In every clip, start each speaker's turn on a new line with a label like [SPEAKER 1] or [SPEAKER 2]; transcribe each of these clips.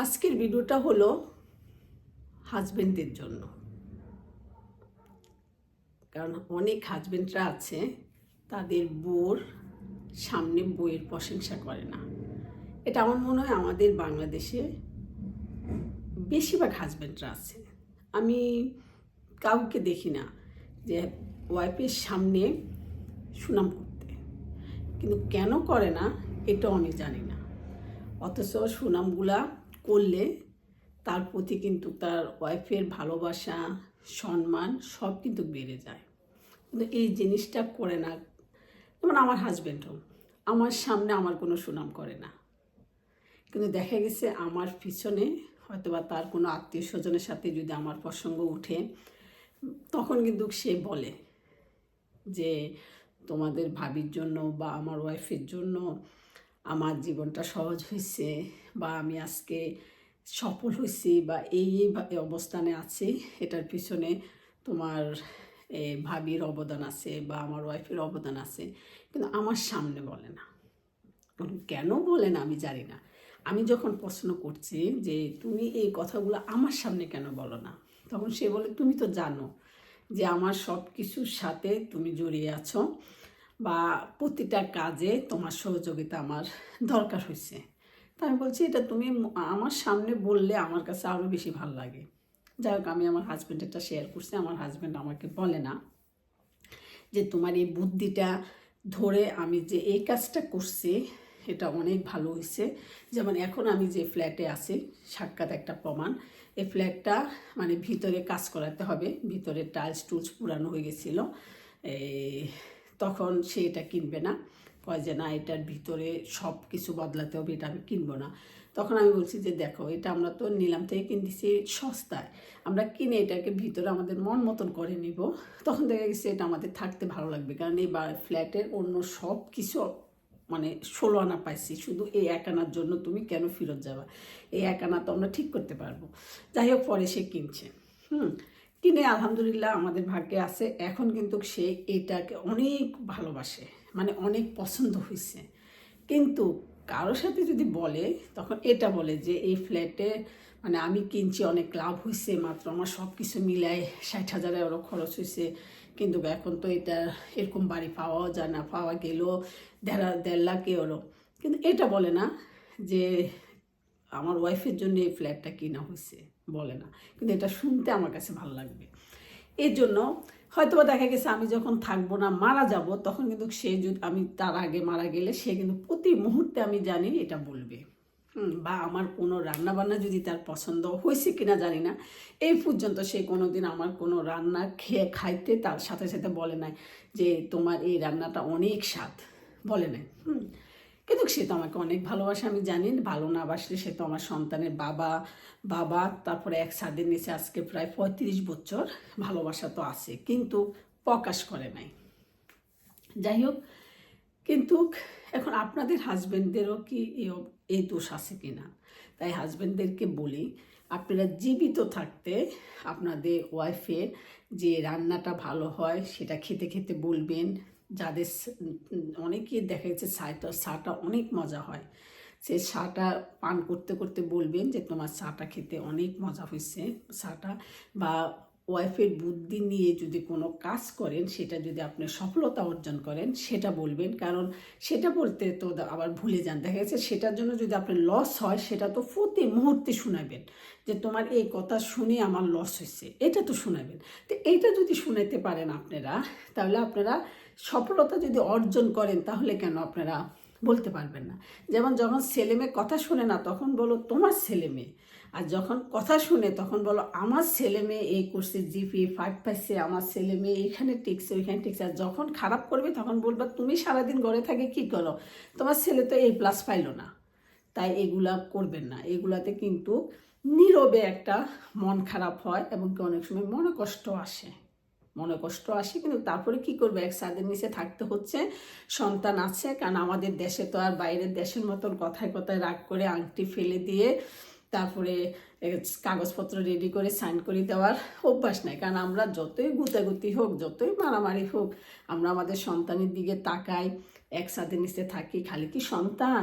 [SPEAKER 1] আজকের ভিডিওটা হলো হাজবেন্ডদের জন্য। কারণ অনেক হাজবেন্ডরা আছে, তাদের বোর সামনে বইয়ের প্রশংসা করে না। এটা আমার মনে হয় আমাদের বাংলাদেশে বেশিরভাগ হাজবেন্ডরা আছে। আমি কাউকে দেখি না যে ওয়াইফের সামনে সুনাম করতে। কিন্তু কেন করে না, এটাও আমি জানি না। অথচ সুনামগুলা করলে তার প্রতি কিন্তু তার ওয়াইফের ভালোবাসা, সম্মান সব কিন্তু বেড়ে যায়। কিন্তু এই জিনিসটা করে না, যেমন আমার হাজব্যান্ডও আমার সামনে আমার কোনো সুনাম করে না। কিন্তু দেখা গেছে আমার পিছনে হয়তোবা তার কোনো আত্মীয় স্বজনের সাথে যদি আমার প্রসঙ্গ উঠে, তখন কিন্তু সে বলে যে, তোমাদের ভাবির জন্য বা আমার ওয়াইফের জন্য আমার জীবনটা সহজ হয়েছে বা আমি আজকে সফল হয়েছি বা এই অবস্থানে আছি, এটার পিছনে তোমার ভাবির অবদান আছে বা আমার ওয়াইফের অবদান আছে, কিন্তু আমার সামনে বলে না। কেন বলে না আমি জানি না। আমি যখন প্রশ্ন করছি যে তুমি এই কথাগুলো আমার সামনে কেন বলো না? তখন সে বলে, তুমি তো জানো যে আমার সব কিছুর সাথে তুমি জড়িয়ে আছো বা প্রতিটা কাজে তোমার সহযোগিতা আমার দরকার হয়েছে তা আমি বলছি, এটা তুমি আমার সামনে বললে আমার কাছে আরও বেশি ভালো লাগে। যাই হোক, আমি আমার হাজব্যান্ডেরটা শেয়ার করছি। আমার হাজব্যান্ড আমাকে বলে না যে, তোমার এই বুদ্ধিটা ধরে আমি যে এই কাজটা করছি, এটা অনেক ভালো হয়েছে যেমন এখন আমি যে ফ্ল্যাটে আছি, সাক্ষাৎ একটা প্রমাণ। এই ফ্ল্যাটটা মানে ভিতরে কাজ করাতে হবে। ভিতরে টাইলস টুলস পুরানো হয়ে গেছিল। এই তখন সে এটা কিনবে না। কয় যে, না, এটার ভিতরে সব কিছু বদলাতে হবে, এটা আমি কিনবো না। তখন আমি বলছি যে, দেখো, এটা আমরা তো নিলাম থেকে কিনতেছি সস্তায়। আমরা কিনে এটাকে ভিতরে আমাদের মন মতন করে নিব। তখন দেখা গেছে এটা আমাদের থাকতে ভালো লাগবে। কারণ এই ফ্ল্যাটের অন্য সব কিছু মানে ষোলো আনা পাইছি। শুধু এই এক আনার জন্য তুমি কেন ফেরত যাবা? এই এক আনা তো আমরা ঠিক করতে পারব। যাই হোক, পরে সে কিনছে। হুম? কিনে আলহামদুলিল্লাহ আমাদের ভাগ্যে আছে। এখন কিন্তু সে এটাকে অনেক ভালোবাসে মানে অনেক পছন্দ হয়েছে কিন্তু কারোর সাথে যদি বলে, তখন এটা বলে যে, এই ফ্ল্যাটে মানে আমি কিনছি, অনেক লাভ হয়েছে মাত্র আমার সব কিছু মিলায় ষাট হাজার এরও খরচ হয়েছে কিন্তু এখন তো এটা এরকম বাড়ি পাওয়াও যায় না, পাওয়া গেলেও দেড় দেড় লাখ এরও কিন্তু এটা বলে না যে, আমার ওয়াইফের জন্য এই ফ্ল্যাটটা কিনা হয়েছে বলে না। কিন্তু এটা শুনতে আমার কাছে ভালো লাগবে। এর জন্য হয়তোবা দেখা গেছে আমি যখন থাকব না, মারা যাব, তখন কিন্তু সে যদি আমি তার আগে মারা গেলে সে কিন্তু প্রতি মুহূর্তে আমি জানি এটা বলবে। বা আমার কোনো রান্না বান্না যদি তার পছন্দ হয়েছে কিনা জানি না, এই পর্যন্ত সে কোনো দিন আমার কোনো রান্না খেয়ে খাইতে তার সাথে সাথে বলে নাই যে তোমার এই রান্নাটা অনেক স্বাদ, বলে নাই। হুম কিন্তু সে তো আমাকে অনেক ভালোবাসে, আমি জানি। ভালো না বাসলে সে তো আমার সন্তানের বাবা বাবা, তারপরে এক ছাদের নিচে আজকে প্রায় পঁয়ত্রিশ বছর ভালোবাসা তো আছে, কিন্তু প্রকাশ করে নাই। যাই হোক, কিন্তু এখন আপনাদের হাজবেন্ডদেরও কি এই- দোষ আছে কি না? তাই হাজবেন্ডদেরকে বলি, আপনারা জীবিত থাকতে আপনাদের ওয়াইফের যে রান্নাটা ভালো হয় সেটা খেতে খেতে বলবেন যাদের অনেকেই দেখা গেছে চাটা চাটা অনেক মজা হয়। সে চাটা পান করতে করতে বলবেন যে, তোমার চাটা খেতে অনেক মজা হয়েছে চাটা বা ওয়াইফের বুদ্ধি নিয়ে যদি কোনো কাজ করেন, সেটা যদি আপনি সফলতা অর্জন করেন, সেটা বলবেন। কারণ সেটা বলতে তো আবার ভুলে যান। দেখা গেছে সেটার জন্য যদি আপনার লস হয়, সেটা তো প্রতি মুহূর্তে শোনাবেন যে, তোমার এই কথা শুনে আমার লস হয়েছে। এটা তো শোনাবেন তো এইটা যদি শুনাইতে পারেন আপনারা, তাহলে আপনারা সফলতা যদি অর্জন করেন, তাহলে কেন আপনারা বলতে পারবেন না? যেমন যখন ছেলে মেয়ে কথা শুনে না, তখন বলো, তোমার ছেলে মেয়ে। আর যখন কথা শুনে, তখন বলো, আমার ছেলে মেয়ে এই করছে জিপি ফাইভ পাইছে, আমার ছেলে মেয়ে এখানে টিকছে, ওইখানে টিকছে। আর যখন খারাপ করবে, তখন বলবা, তুমি সারাদিন ঘরে থাকে কি করো? তোমার ছেলে তো এই প্লাস পাইলো না। তাই এগুলা করবেন না। এগুলাতে কিন্তু নীরবে একটা মন খারাপ হয় এবং কি অনেক সময় মনে কষ্ট আসে। মনে কষ্ট আসে, কিন্তু তারপরে কি করবে? এক ছাদের নিচে থাকতে হচ্ছে, সন্তান আছে, কারণ আমাদের দেশে তো আর বাইরের দেশের মতন কথায় কথায় রাগ করে আংটি ফেলে দিয়ে তারপরে কাগজপত্র রেডি করে সাইন করে দেওয়ার অভ্যাস নাই। কারণ আমরা যতই গুতাগুতি হোক, যতই মারামারি হোক, আমরা আমাদের সন্তানের দিকে তাকাই, এক ছাদের নিচে থাকি, খালি কি সন্তান?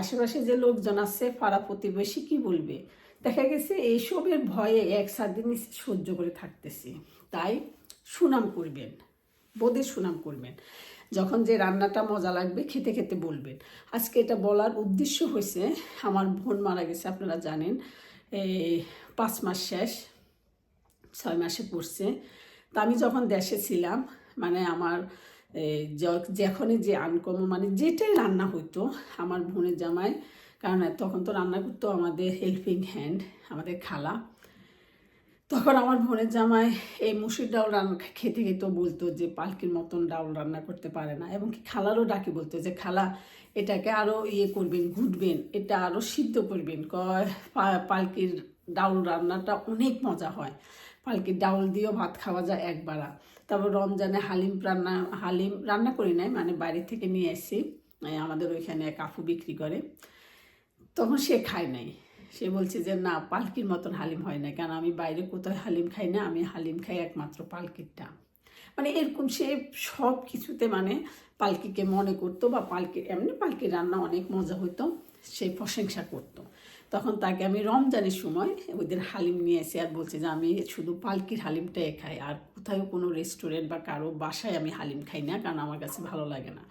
[SPEAKER 1] আশেপাশে যে লোকজন আছে, পাড়া প্রতিবেশী কি বলবে? দেখা গেছে এইসবের ভয়ে এক সাত দিন সহ্য করে থাকতেছি। তাই সুনাম করবেন। বোধের সুনাম করবেন। যখন যে রান্নাটা মজা লাগবে, খেতে খেতে বলবেন। আজকে এটা বলার উদ্দেশ্য হয়েছে, আমার বোন মারা গেছে, আপনারা জানেন এই পাঁচ মাস শেষ, ছয় মাসে পড়ছে। তা আমি যখন দেশে ছিলাম মানে আমার যখনই যে আনকম মানে যেটাই রান্না হইতো, আমার বোনের জামাই, কারণ তখন তো রান্না করতো আমাদের হেল্পিং হ্যান্ড আমাদের খালা। তখন আমার বোনের জামাই এই মুসুর ডাল রান্না খেতে খেতেও বলতো যে পালকির মতন ডাল রান্না করতে পারে না। এবং কি খালারও ডাকি বলতো যে, খালা, এটাকে আরও ইয়ে করবেন, ঘুটবেন, এটা আরও সিদ্ধ করবেন। কয় পালকির ডাউল রান্নাটা অনেক মজা হয়। পালকির ডাউল দিয়েও ভাত খাওয়া যায় একবারা। তারপর রমজানে হালিম রান্না হালিম রান্না করি নাই মানে বাইরে থেকে নিয়ে এই আমাদের ওইখানে এক আফু বিক্রি করে। তখন সে খায় নাই। সে বলছে যে, না, পালকির মতন হালিম হয় না। কেন? আমি বাইরে কোথাও হালিম খাই না, আমি হালিম খাই একমাত্র পালকিরটা। মানে এরকম সে সব কিছুতে মানে পালকিকে মনে করতো বা পালকির এমনি পালকির রান্না অনেক মজা হতো সে প্রশংসা করতো। তখন তাকে আমি রমজানের সময় ওদের হালিম নিয়ে এসে আর বলছে যে, আমি শুধু পালকির হালিমটাই খাই, আর কোথাও কোনো রেস্টুরেন্ট বা কারও বাসায় আমি হালিম খাই না, কারণ আমার কাছে ভালো লাগে না।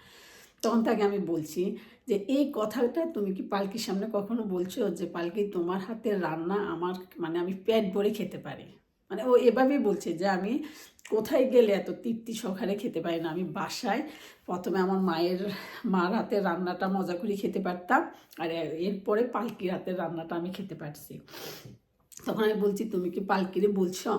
[SPEAKER 1] তখন তাকে আমি বলছি যে, এই কথাটা তুমি কি পালকির সামনে কখনো বলছো যে, পালকি তোমার হাতের রান্না আমার মানে আমি পেট ভরে খেতে পারি? মানে ও এভাবেই বলছে যে, আমি কোথায় গেলে এত তৃপ্তি সহকারে খেতে পারি না? আমি বাসায় প্রথমে আমার মায়ের, মার হাতের রান্নাটা মজা করে খেতে পারতাম আর এরপরে পালকির হাতের রান্নাটা আমি খেতে পারছি। তখন আমি বলছি, তুমি কি পালকিরে বলছো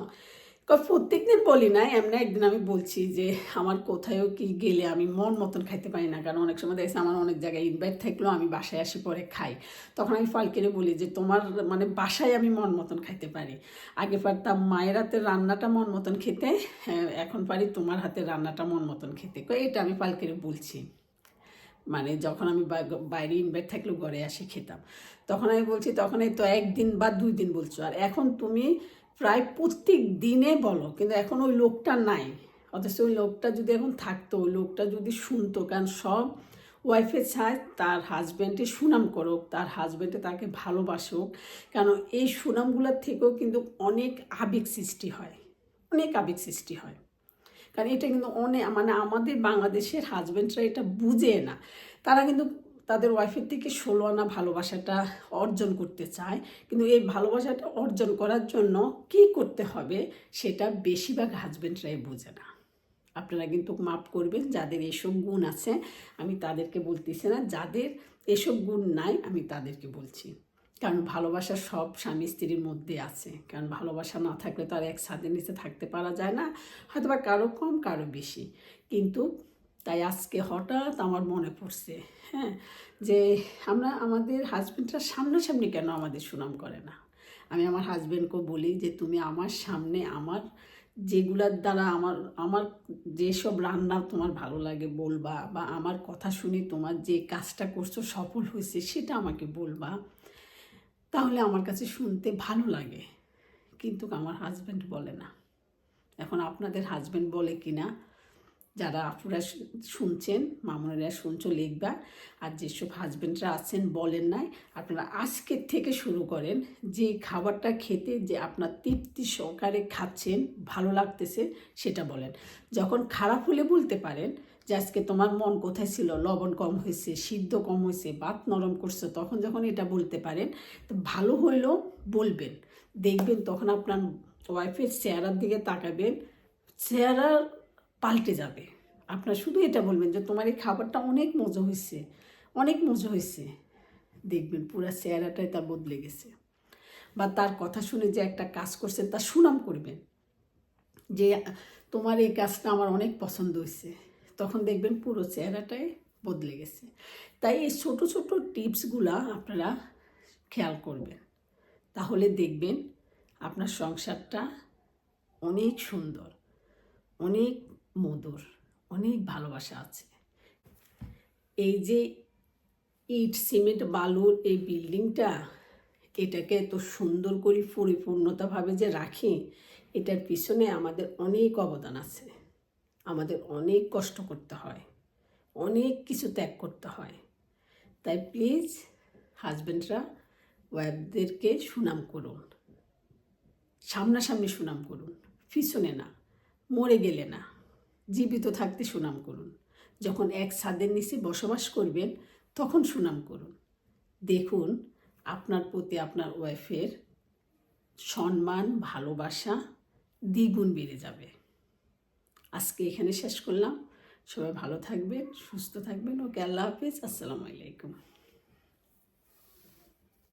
[SPEAKER 1] প্রত্যেক দিন বলি না এমনি একদিন আমি বলছি যে আমার কোথায়ও কি গেলে আমি মন মতন খাইতে পারি না। কারণ অনেক সময় দেখছি আমার অনেক জায়গায় ইনভাইট থাকলেও আমি বাসায় আসি পরে খাই। তখন আমি পালকিরে বলি যে তোমার মানে বাসায় আমি মন মতন খাইতে পারি। আগে পারতাম মায়ের হাতের রান্নাটা মন মতন খেতে হ্যাঁ, এখন পারি তোমার হাতের রান্নাটা মন মতন খেতে। এটা আমি পালকিরে বলছি। মানে যখন আমি বাইরে ইনভাইট থাকলেও ঘরে আসে খেতাম। তখন আমি বলছি তখন এই তো একদিন বা দুই দিন বলছো। আর এখন তুমি প্রায় প্রত্যেক দিনে বলো, কিন্তু এখন ওই লোকটা নাই। অথচ ওই লোকটা যদি এখন থাকতো, ওই লোকটা যদি শুনতো, কারণ সব ওয়াইফে চায় তার হাজব্যান্ডে সুনাম করুক, তার হাজব্যান্ডে তাকে ভালোবাসুক, কেন এই সুনামগুলোর থেকেও কিন্তু অনেক আবেগ সৃষ্টি হয়, অনেক আবেগ সৃষ্টি হয়। কারণ এটা কিন্তু অনেক মানে আমাদের বাংলাদেশের হাজব্যান্ডরা এটা বুঝে না। তারা কিন্তু তাদের ওয়াইফের থেকে ষোলো আনা ভালোবাসাটা অর্জন করতে চায়। কিন্তু এই ভালোবাসাটা অর্জন করার জন্য কি করতে হবে সেটা বেশিরভাগ হাজব্যান্ডরাই বোঝে না। আপনারা কিন্তু মাপ করবেন, যাদের এসব গুণ আছে, আমি তাদেরকে বলতেছি না, যাদের এসব গুণ নাই, আমি তাদেরকে বলছি। কারণ ভালোবাসা সব স্বামী স্ত্রীর মধ্যে আছে। কারণ ভালোবাসা না থাকলে তো আর এক ছাদের নিচে থাকতে পারা যায় না হয়তো বা কারও কম, কারও বেশি। কিন্তু তাই আজকে হঠাৎ আমার মনে পড়ছে হ্যাঁ যে আমরা আমাদের হাজব্যান্ডরা সামনাসামনি কেন আমাদের সুনাম করে না? আমি আমার হাজব্যান্ডকে বলি যে, তুমি আমার সামনে আমার যেগুলার দ্বারা আমার আমার যেসব রান্না তোমার ভালো লাগে বলবা বা আমার কথা শুনে তোমার যে কাজটা করছ সফল হয়েছে সেটা আমাকে বলবা, তাহলে আমার কাছে শুনতে ভালো লাগে। কিন্তু আমার হাজব্যান্ড বলে না। এখন আপনাদের হাজব্যান্ড বলে কি না যারা আপুরা শুনছেন, মামুনেরা শুনছো, লিখবা, আর যেসব হাজব্যান্ডরা আছেন, বলেন নাই, আপনারা আজকের থেকে শুরু করেন। যে খাবারটা খেতে যে আপনার তৃপ্তি সহকারে খাচ্ছেন, ভালো লাগতেছে, সেটা বলেন। যখন খারাপ হলে বলতে পারেন যে, আজকে তোমার মন কোথায় ছিল? লবণ কম হয়েছে, সিদ্ধ কম হয়েছে বাত নরম করছে। তখন যখন এটা বলতে পারেন, তো ভালো হইলেও বলবেন। দেখবেন তখন আপনার ওয়াইফের চেহারার দিকে তাকাবেন। চেহারা পাল্টে যাবে। আপনার শুধু এটা বলবেন যে তোমার এই খাবারটা অনেক মজা হয়েছে অনেক মজা হয়েছে দেখবেন পুরো চেহারাটাই তার বদলে গেছে। বা তার কথা শুনে যে একটা কাজ করছে তার সুনাম করবেন। যে তোমার এই কাজটা আমার অনেক পছন্দ হয়েছে তখন দেখবেন পুরো চেহারাটাই বদলে গেছে। তাই এই ছোট ছোট টিপসগুলা আপনারা খেয়াল করবেন। তাহলে দেখবেন আপনার সংসারটা অনেক সুন্দর, অনেক মধুর, অনেক ভালোবাসা আছে। এই যে ইট, সিমেন্ট, বালুর এই বিল্ডিংটা, এটাকে এত সুন্দর করে পরিপূর্ণতাভাবে যে রাখি, এটার পিছনে আমাদের অনেক অবদান আছে। আমাদের অনেক কষ্ট করতে হয়, অনেক কিছু ত্যাগ করতে হয়। তাই প্লিজ হাজব্যান্ডরা ওয়াইফদেরকে সুনাম করুন, সামনাসামনি সুনাম করুন, পিছনে না, মরে গেলে না। জীবিত থাকতে সুনাম করুন। যখন এক ছাদের নিচে বসবাস করবেন, তখন সুনাম করুন। দেখুন, আপনার প্রতি আপনার ওয়াইফের সম্মান, ভালোবাসা দ্বিগুণ বেড়ে যাবে। আজকে এখানে শেষ করলাম। সবাই ভালো থাকবেন, সুস্থ থাকবেন। ওকে আল্লাহ হাফিজ। আসসালামু আলাইকুম।